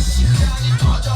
시간이 터져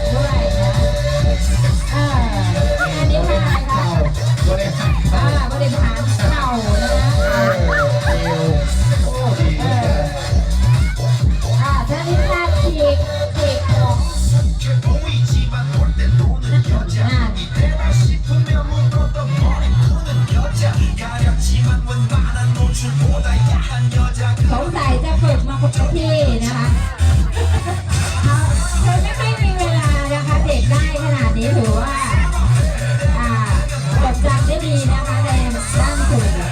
สงสัยจะฝึกมาครบที่นะคะเอาไม่ค่อมีเวลานะคะเด็ไดขนาดนี้ถือว่าอ่าจดจได้ดีนะคะในด้านกลุ่